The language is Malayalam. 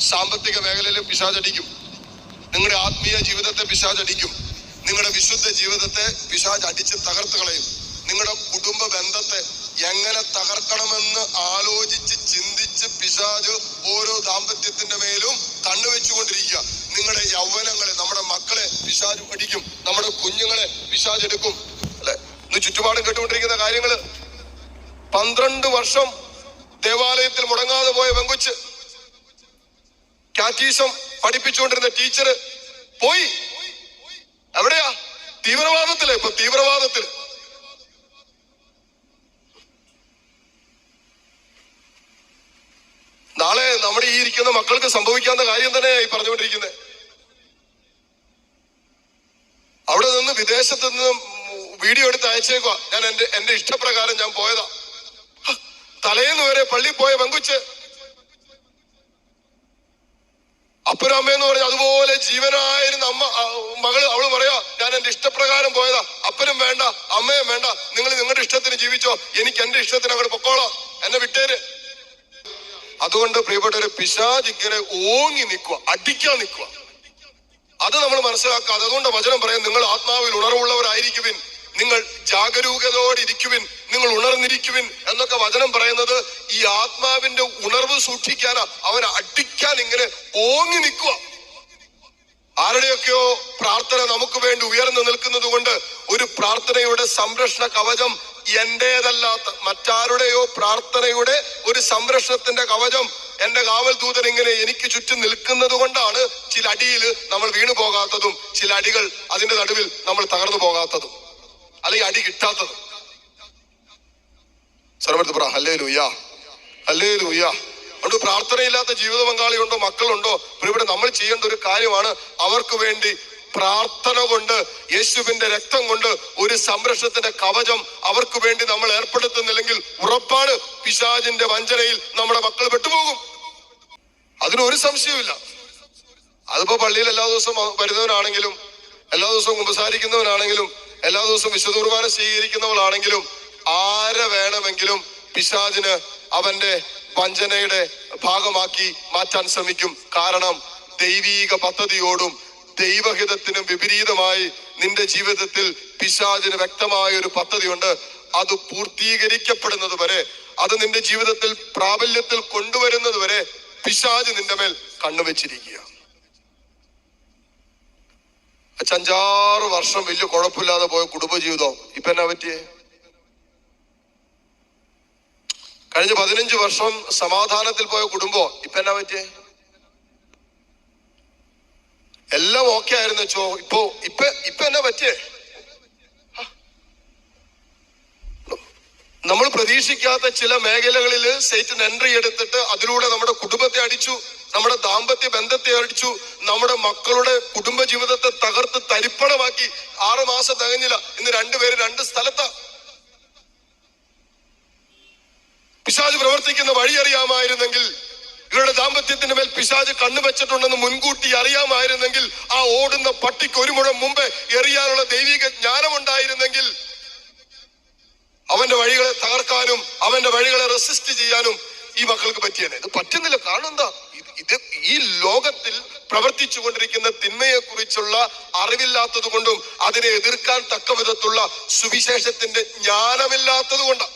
സാമ്പത്തിക മേഖലയിൽ പിശാചടിക്കും. നിങ്ങളുടെ ആത്മീയ ജീവിതത്തെ പിശാചടിക്കും. നിങ്ങളുടെ വിശുദ്ധ ജീവിതത്തെ പിശാജ് അടിച്ച് തകർത്ത് കളയും. നിങ്ങളുടെ കുടുംബ ബന്ധത്തെ എങ്ങനെ തകർക്കണമെന്ന് ആലോചിച്ച് ചിന്തിച്ച് പിശാജ് ഓരോ ദാമ്പത്യത്തിന്റെ മേലും കണ്ണുവെച്ചുകൊണ്ടിരിക്കുക. നിങ്ങളുടെ യൗവനങ്ങളെ നമ്മുടെ മക്കളെ പിശാജ് പഠിക്കും. നമ്മുടെ കുഞ്ഞുങ്ങളെ പിശാജ് എടുക്കും. അല്ലെ? ഇന്ന് ചുറ്റുപാടും കേട്ടുകൊണ്ടിരിക്കുന്ന കാര്യങ്ങൾ. പന്ത്രണ്ട് വർഷം ദേവാലയത്തിൽ മുടങ്ങാതെ പോയ പെങ്കൊച്ച്. കാറ്റീസം പഠിപ്പിച്ചുകൊണ്ടിരുന്ന ടീച്ചർ പോയി. എവിടെയാ തീവ്രവാദത്തിൽ ഇപ്പൊ തീവ്രവാദത്തിൽ. നാളെ നമ്മുടെ ഈ ഇരിക്കുന്ന മക്കൾക്ക് സംഭവിക്കാവുന്ന കാര്യം തന്നെയാ ഈ പറഞ്ഞുകൊണ്ടിരിക്കുന്നത് അവിടെ നിന്ന് വിദേശത്ത് നിന്ന് വീഡിയോ എടുത്ത് അയച്ചേക്കുക ഞാൻ എന്റെ എന്റെ ഇഷ്ടപ്രകാരം ഞാൻ പോയതാ. തലേന്ന് വരെ പള്ളി പോയ പെങ്കുച്ച് അപ്പനും എന്ന് പറഞ്ഞ അതുപോലെ ജീവനായിരുന്ന അമ്മ മകൾ അവൾ പറയാ ഞാൻ എന്റെ ഇഷ്ടപ്രകാരം പോയതാ. അപ്പനും വേണ്ട അമ്മയും വേണ്ട. നിങ്ങൾ നിങ്ങളുടെ ഇഷ്ടത്തിന് ജീവിച്ചോ. എനിക്ക് എന്റെ ഇഷ്ടത്തിന് അങ്ങോട്ട് പൊക്കോളാം. എന്നെ വിട്ടേര്. അതുകൊണ്ട് പ്രിയപ്പെട്ടവരെ പിശാജ് ഇങ്ങനെ ഓങ്ങി നിൽക്കുക അടിക്കാൻ നിൽക്കുക അത് നമ്മൾ മനസ്സിലാക്കാതെ അതുകൊണ്ട് വചനം പറയാം നിങ്ങൾ ആത്മാവിൽ ഉണർവുള്ളവരായിരിക്കുവിൻ. നിങ്ങൾ ജാഗരൂകതയോടെ ഇരിക്കുവിൻ നിങ്ങൾ ഉണർന്നിരിക്കുവിൻ എന്നൊക്കെ വചനം പറയുന്നത് ഈ ആത്മാവിന്റെ ഉണർവ് സൂക്ഷിക്കാനാ. അവൻ അടിക്കാൻ ഇങ്ങനെ ഓങ്ങി നിൽക്കുക ആരുടെയൊക്കെയോ പ്രാർത്ഥന നമുക്ക് വേണ്ടി ഉയർന്നു നിൽക്കുന്നത് കൊണ്ട് ഒരു പ്രാർത്ഥനയുടെ സംരക്ഷണ കവചം എന്റേതല്ലാത്ത മറ്റാരുടെയോ പ്രാർത്ഥനയുടെ ഒരു സംരക്ഷണത്തിന്റെ കവചം എന്റെ കാവൽ ദൂതൻ ഇങ്ങനെ എനിക്ക് ചുറ്റും നിൽക്കുന്നത് കൊണ്ടാണ് ചില അടിയിൽ നമ്മൾ വീണു പോകാത്തതും ചില അടികൾ അതിന്റെ നടുവിൽ നമ്മൾ തകർന്നു പോകാത്തതും അല്ലെങ്കിൽ അടി കിട്ടാത്തത്. സർവത്ത് പറ ഹല്ലേ ലൂയ ഹല്ലേ അതുകൊണ്ട് പ്രാർത്ഥനയില്ലാത്ത ജീവിത പങ്കാളിയുണ്ടോ മക്കളുണ്ടോ? ഇവിടെ നമ്മൾ ചെയ്യേണ്ട ഒരു കാര്യമാണ് അവർക്ക് വേണ്ടി പ്രാർത്ഥന കൊണ്ട് യേശുവിന്റെ രക്തം കൊണ്ട് ഒരു സംരക്ഷണത്തിന്റെ കവചം അവർക്ക് വേണ്ടി നമ്മൾ ഏർപ്പെടുത്തുന്നില്ലെങ്കിൽ ഉറപ്പാണ് പിശാജിന്റെ വഞ്ചനയിൽ നമ്മുടെ മക്കൾ പെട്ടുപോകും. അതിനൊരു സംശയവുമില്ല. അതിപ്പോ പള്ളിയിൽ എല്ലാ ദിവസവും വരുന്നവനാണെങ്കിലും എല്ലാ ദിവസവും കുമ്പസാരിക്കുന്നവനാണെങ്കിലും എല്ലാ ദിവസവും വിശുദ്ധ കുർബാന സ്വീകരിക്കുന്നവളാണെങ്കിലും ആരെ വേണമെങ്കിലും പിശാജിന് അവന്റെ വഞ്ചനയുടെ ഭാഗമാക്കി മാറ്റാൻ ശ്രമിക്കും. കാരണം ദൈവീക പദ്ധതിയോടും ദൈവഹിതത്തിനും വിപരീതമായി നിന്റെ ജീവിതത്തിൽ പിശാചിന് വ്യക്തമായ ഒരു പദ്ധതിയുണ്ട്. അത് പൂർത്തീകരിക്കപ്പെടുന്നത് വരെ അത് നിന്റെ ജീവിതത്തിൽ പ്രാബല്യത്തിൽ കൊണ്ടുവരുന്നത് വരെ പിശാജ് നിന്റെ മേൽ കണ്ണുവെച്ചിരിക്കുക. അച്ഛ അഞ്ചാറ് വർഷം വലിയ കുഴപ്പമില്ലാതെ പോയ കുടുംബജീവിതം. ഇപ്പൊ എന്നാ പറ്റിയേ? കഴിഞ്ഞ പതിനഞ്ച് വർഷം സമാധാനത്തിൽ പോയ കുടുംബം. ഇപ്പൊ എന്നാ പറ്റിയേ? എല്ലാം ഓക്കെ ആയിരുന്നു വെച്ചോ ഇപ്പൊ ഇപ്പൊ ഇപ്പൊ എന്നാ പറ്റിയേ? നമ്മൾ പ്രതീക്ഷിക്കാത്ത ചില മേഖലകളിൽ സൈറ്റൻ എൻട്രി എടുത്തിട്ട് അതിലൂടെ നമ്മുടെ കുടുംബത്തെ അടിച്ചു. നമ്മുടെ ദാമ്പത്യ ബന്ധത്തെ അടിച്ചു നമ്മുടെ മക്കളുടെ കുടുംബ ജീവിതത്തെ തകർത്ത് തരിപ്പണമാക്കി ആറു മാസം തികഞ്ഞില്ല. ഇന്ന് രണ്ടുപേര് രണ്ട് സ്ഥലത്താ. പിശാജ് പ്രവർത്തിക്കുന്ന വഴി അറിയാമായിരുന്നെങ്കിൽ ഇവരുടെ ദാമ്പത്യത്തിന് മേൽ പിശാജ് കണ്ണു വെച്ചിട്ടുണ്ടെന്ന് മുൻകൂട്ടി അറിയാമായിരുന്നെങ്കിൽ ആ ഓടുന്ന പട്ടിക്ക് ഒരു മുഴം മുമ്പേ എറിയാനുള്ള ദൈവിക ജ്ഞാനമുണ്ടായിരുന്നെങ്കിൽ അവന്റെ വഴികളെ തകർക്കാനും അവന്റെ വഴികളെ റെസിസ്റ്റ് ചെയ്യാനും ഈ മക്കൾക്ക് പറ്റിയാണ് ഇത് പറ്റുന്നില്ല. കാരണം എന്താ? ഇത് ഈ ലോകത്തിൽ പ്രവർത്തിച്ചു കൊണ്ടിരിക്കുന്ന തിന്മയെ കുറിച്ചുള്ള അറിവില്ലാത്തത് കൊണ്ടും അതിനെ എതിർക്കാൻ തക്ക വിധത്തുള്ള സുവിശേഷത്തിന്റെ ജ്ഞാനമില്ലാത്തത് കൊണ്ടാണ്